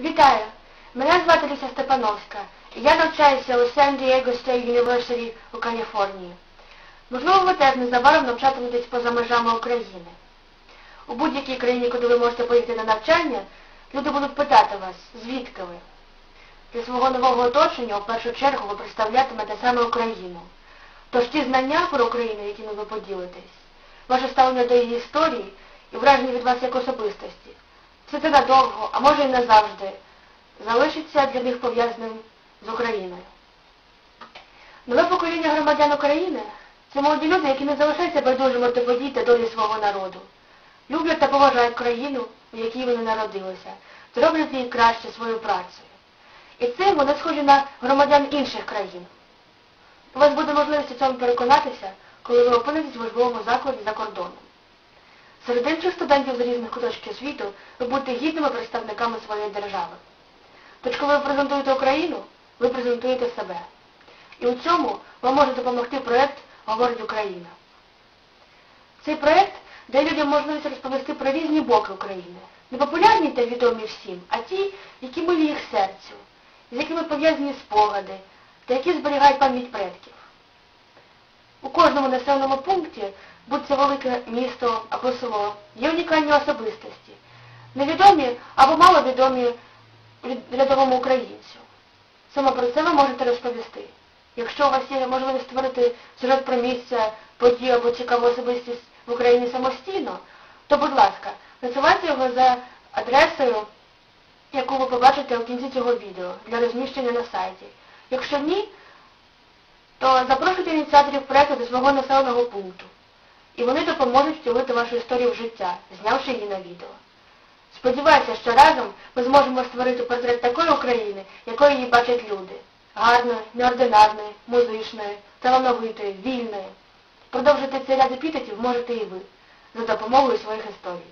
Вітаю! Мене звати Ліся Степановська. і Я навчаюся у Сан-Дієго State University у Каліфорнії. Можливо, ви теж незабаром навчатиметесь поза межами України. У будь-якій країні, куди ви можете поїхати на навчання, люди будуть питати вас, звідки ви. Для свого нового оточення у першу чергу ви представлятимете саме Україну. Тож ті знання про Україну, якими ви поділитесь, ваше ставлення до її історії і враження від вас як особистості, це те надовго, а може і назавжди, залишиться для них пов'язаним з Україною. Нове покоління громадян України це молоді люди, які не залишаються байдужими до подій та долі свого народу. Люблять та поважають країну, в якій вони народилися, та роблять її краще своєю працею. І цим вони схожі на громадян інших країн. У вас буде можливість у цьому переконатися, коли ви опинитесь в важливому закладі за кордоном. Серед інших студентів з різних куточків світу ви будете гідними представниками своєї держави. Тож, коли ви презентуєте Україну, ви презентуєте себе. І у цьому вам може допомогти проєкт Говорить Україна. Цей проєкт дає людям можливість розповісти про різні боки України. Не популярні та відомі всім, а ті, які милі їх серцю, з якими пов'язані спогади, та які зберігають пам'ять предків. Кожному населеному пункті, будь це велике місто або село, є унікальні особистості, невідомі або маловідомі рядовому українцю. Саме про це ви можете розповісти. Якщо у вас є можливість створити сюжет про місце, подію або цікаву особистість в Україні самостійно, то, будь ласка, насилайте його за адресою, яку ви побачите у кінці цього відео для розміщення на сайті. Якщо ні, то запрошуйте ініціаторів проєкту до свого населеного пункту. І вони допоможуть втілити вашу історію в життя, знявши її на відео. Сподіваюся, що разом ми зможемо створити портрет такої України, якою її бачать люди. Гарної, неординарної, музичної, талановитої, вільної. Продовжити цей ряд епітетів можете і ви, за допомогою своїх історій.